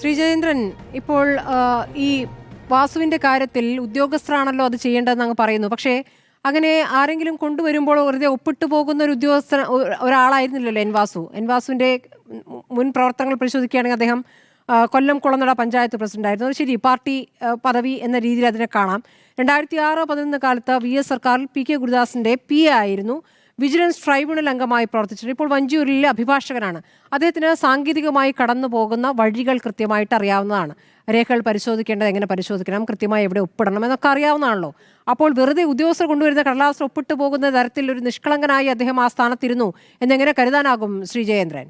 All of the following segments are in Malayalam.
ശ്രീജയേന്ദ്രൻ ഇപ്പോൾ ഈ വാസുവിന്റെ കാര്യത്തിൽ ഉദ്യോഗസ്ഥരാണല്ലോ അത് ചെയ്യേണ്ടതെന്ന് അങ്ങ് പറയുന്നു. പക്ഷേ അങ്ങനെ ആരെങ്കിലും കൊണ്ടുവരുമ്പോൾ വെറുതെ ഒപ്പിട്ട് പോകുന്ന ഒരു ഉദ്യോഗസ്ഥ ഒരാളായിരുന്നില്ലല്ലോ എൻ വാസു. എൻ വാസുവിന്റെ മുൻ പ്രവർത്തനങ്ങൾ പരിശോധിക്കുകയാണെങ്കിൽ അദ്ദേഹം കൊല്ലം കുളനട പഞ്ചായത്ത് പ്രസിഡന്റായിരുന്നു. ശരി പാർട്ടി പദവി എന്ന രീതിയിൽ അതിനെ കാണാം. രണ്ടായിരത്തി ആറ് പതിനൊന്ന് കാലത്ത് വി എസ് സർക്കാരിൽ പി കെ ഗുരുദാസിന്റെ പി എ ആയിരുന്നു. വിജിലൻസ് ട്രൈബ്യൂണൽ അംഗമായി പ്രവർത്തിച്ചിട്ടുണ്ട്. ഇപ്പോൾ വഞ്ചിയൂരിലെ അഭിഭാഷകനാണ്. അദ്ദേഹത്തിന് സാങ്കേതികമായി കടന്നു പോകുന്ന വഴികൾ കൃത്യമായിട്ട് അറിയാവുന്നതാണ്. രേഖകൾ പരിശോധിക്കേണ്ടത് എങ്ങനെ പരിശോധിക്കണം കൃത്യമായി എവിടെ ഒപ്പിടണം എന്നൊക്കെ അറിയാവുന്നതാണല്ലോ. അപ്പോൾ വെറുതെ ഉദ്യോഗസ്ഥർ കൊണ്ടുവരുന്ന കടലാസ് ഒപ്പിട്ട് പോകുന്ന തരത്തിൽ ഒരു നിഷ്കളങ്കനായി അദ്ദേഹം ആ സ്ഥാനത്തിരുന്നു എന്നെങ്ങനെ കരുതാനാകും ശ്രീ ജയേന്ദ്രൻ?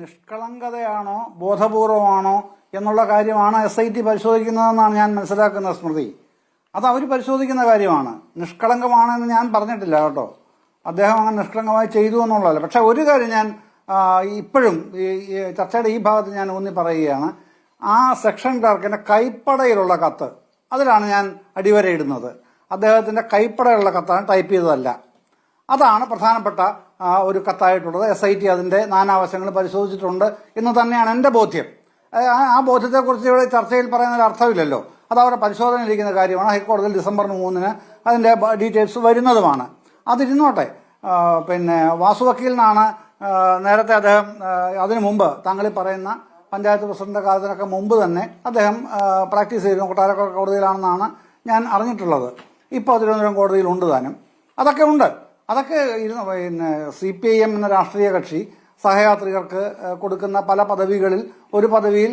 നിഷ്കളങ്കതയാണോ ബോധപൂർവമാണോ എന്നുള്ള കാര്യമാണ് എസ് ഐ ടി പരിശോധിക്കുന്നതെന്നാണ് ഞാൻ മനസ്സിലാക്കുന്ന സ്മൃതി. അത് അവർ പരിശോധിക്കുന്ന കാര്യമാണ്. നിഷ്കളങ്കമാണെന്ന് ഞാൻ പറഞ്ഞിട്ടില്ല കേട്ടോ. അദ്ദേഹം അങ്ങനെ നിഷ്കളങ്കമായി ചെയ്തു എന്നുള്ളതല്ല. പക്ഷെ ഒരു കാര്യം ഞാൻ ഇപ്പോഴും ഈ ചർച്ചയുടെ ഈ ഭാഗത്ത് ഞാൻ ഊന്നി പറയുകയാണ്. ആ സെക്ഷൻ ക്ലർക്കിന്റെ കൈപ്പടയിലുള്ള കത്ത് അതിലാണ് ഞാൻ അടിവരയിടുന്നത്. അദ്ദേഹത്തിന്റെ കൈപ്പടയുള്ള കത്താണ് ടൈപ്പ് ചെയ്തതല്ല. അതാണ് പ്രധാനപ്പെട്ട ഒരു കത്തായിട്ടുള്ളത്. എസ് ഐ ടി അതിന്റെ നാനാവശങ്ങൾ പരിശോധിച്ചിട്ടുണ്ട് എന്ന് തന്നെയാണ് എന്റെ ബോധ്യം. ആ ബോധ്യത്തെക്കുറിച്ച് ഇവിടെ ചർച്ചയിൽ പറയുന്നതിൽ അർത്ഥമില്ലല്ലോ. അത് അവരുടെ പരിശോധനയിലിരിക്കുന്ന കാര്യമാണ്. ഹൈക്കോടതിയിൽ ഡിസംബർ മൂന്നിന് അതിന്റെ ഡീറ്റെയിൽസ് വരുന്നതുമാണ്. അതിരുന്നോട്ടെ പിന്നെ വാസു വക്കീലിനാണ് നേരത്തെ അദ്ദേഹം അതിനു മുമ്പ് താങ്കൾ പറയുന്ന പഞ്ചായത്ത് പ്രസിഡന്റ് കാലത്തിനൊക്കെ മുമ്പ് തന്നെ അദ്ദേഹം പ്രാക്ടീസ് ചെയ്തിരുന്നു. കൊട്ടാരക്കര കോടതിയിലാണെന്നാണ് ഞാൻ അറിഞ്ഞിട്ടുള്ളത്. ഇപ്പോൾ തിരുവനന്തപുരം കോടതിയിലുണ്ട് താനും. അതൊക്കെ ഉണ്ട്. അതൊക്കെ ഇരുന്ന് പിന്നെ സി പി ഐ എം എന്ന രാഷ്ട്രീയ കക്ഷി സഹയാത്രികർക്ക് കൊടുക്കുന്ന പല പദവികളിൽ ഒരു പദവിയിൽ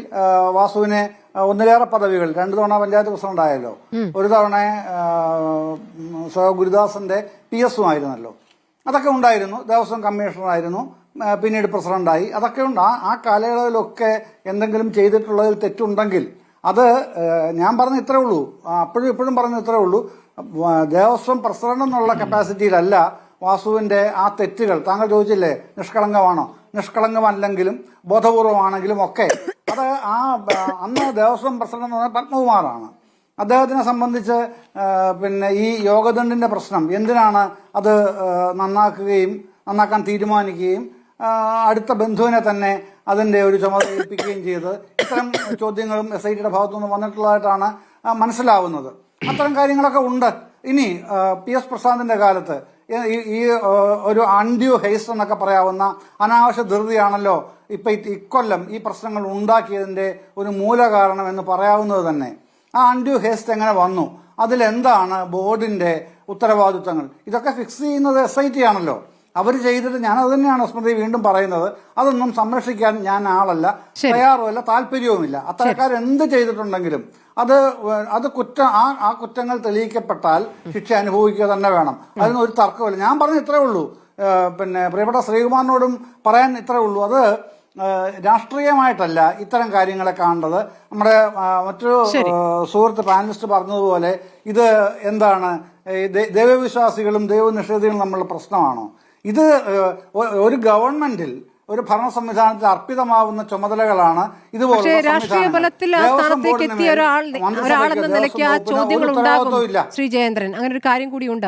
വാസുവിനെ ഒന്നിലേറെ പദവികൾ. രണ്ടു തവണ പഞ്ചായത്ത് പ്രസിഡന്റ് ആയല്ലോ. ഒരു തവണ സഹ ഗുരുദാസന്റെ പി എസും ആയിരുന്നല്ലോ. അതൊക്കെ ഉണ്ടായിരുന്നു. ദേവസ്വം കമ്മീഷണറായിരുന്നു ആയിരുന്നു. പിന്നീട് പ്രസിഡന്റായി അതൊക്കെ ഉണ്ട്. ആ കാലയളവിലൊക്കെ എന്തെങ്കിലും ചെയ്തിട്ടുള്ളതിൽ തെറ്റുണ്ടെങ്കിൽ അത് ഞാൻ പറഞ്ഞ ഇത്രേ ഉള്ളൂ. അപ്പോഴും ഇപ്പോഴും പറഞ്ഞ ഇത്രേ ഉള്ളൂ. ദേവസ്വം പ്രസിഡന്റ് എന്നുള്ള കപ്പാസിറ്റിയിലല്ല വാസുവിന്റെ ആ തെറ്റുകൾ. താങ്കൾ ചോദിച്ചില്ലേ നിഷ്കളങ്കമാണോ? നിഷ്കളങ്കമല്ലെങ്കിലും ബോധപൂർവമാണെങ്കിലും ഒക്കെ അത് ആ അന്ന് ദേവസ്വം പ്രസിഡന്റ് എന്ന് പറഞ്ഞാൽ പത്മകുമാറാണ്. അദ്ദേഹത്തിനെ സംബന്ധിച്ച് പിന്നെ ഈ യോഗദണ്ഡിന്റെ പ്രശ്നം എന്തിനാണ് അത് നന്നാക്കുകയും നന്നാക്കാൻ തീരുമാനിക്കുകയും അടുത്ത ബന്ധുവിനെ തന്നെ അതിന്റെ ഒരു ചുമതല ഏൽപ്പിക്കുകയും ചെയ്ത് ഇത്തരം ചോദ്യങ്ങളും എസ് ഐ ടിയുടെ ഭാഗത്തുനിന്ന് വന്നിട്ടുള്ളതായിട്ടാണ് മനസ്സിലാവുന്നത്. അത്തരം കാര്യങ്ങളൊക്കെ ഉണ്ട്. ഇനി പി എസ് പ്രസാദിന്റെ കാലത്ത് ഈ- ഒരു അൺഡ്യൂ ഹെയ്സ് എന്നൊക്കെ പറയാവുന്ന അനാവശ്യ ധൃതിയാണല്ലോ ഇപ്പൊ ഇക്കൊല്ലം ഈ പ്രശ്നങ്ങൾ ഉണ്ടാക്കിയതിന്റെ ഒരു മൂലകാരണം എന്ന് പറയാവുന്നത് തന്നെ. ആ അൺഡ്യൂ ഹേസ്റ്റ് എങ്ങനെ വന്നു? അതിലെന്താണ് ബോർഡിന്റെ ഉത്തരവാദിത്തങ്ങൾ? ഇതൊക്കെ ഫിക്സ് ചെയ്യുന്നത് എസ് ഐ ടി ആണല്ലോ. അവർ ചെയ്തിട്ട് ഞാൻ അത് തന്നെയാണ് സ്മൃതി വീണ്ടും പറയുന്നത്. അതൊന്നും സംരക്ഷിക്കാൻ ഞാൻ ആളല്ല. തയ്യാറുമല്ല താല്പര്യവുമില്ല. അത്തരക്കാർ എന്ത് ചെയ്തിട്ടുണ്ടെങ്കിലും അത് അത് കുറ്റം ആ ആ കുറ്റങ്ങൾ തെളിയിക്കപ്പെട്ടാൽ ശിക്ഷ അനുഭവിക്കുക തന്നെ വേണം. അതിനൊരു ഒരു തർക്കമില്ല ഞാൻ പറഞ്ഞ ഇത്രേ ഉള്ളൂ. പിന്നെ പ്രിയപ്പെട്ട ശ്രീകുമാറിനോടും പറയാൻ ഇത്രേ ഉള്ളൂ. അത് രാഷ്ട്രീയമായിട്ടല്ല ഇത്തരം കാര്യങ്ങളെ കാണേണ്ടത് നമ്മുടെ മറ്റൊരു സുഹൃത്ത് പാനലിസ്റ്റ് പറഞ്ഞതുപോലെ ഇത് എന്താണ്? ദൈവവിശ്വാസികളും ദൈവനിഷേധികളും നമ്മളുടെ പ്രശ്നമാണോ? ഇത് ഒരു ഗവൺമെന്റിൽ ഒരു ഭരണ സംവിധാനത്തിൽ അർപ്പിതമാവുന്ന ചുമതലകളാണ് ഇതുപോലെ രാഷ്ട്രീയ ബലത്തിൽ ആ സ്ഥാനത്തേക്ക് എത്തിയ ഒരാൾ ഒരാളെന്ന നിലയ്ക്ക് ആ ചോദ്യങ്ങൾ ഉണ്ടാകും ശ്രീ ജയേന്ദ്രൻ. അങ്ങനെ ഒരു കാര്യം കൂടി ഉണ്ട്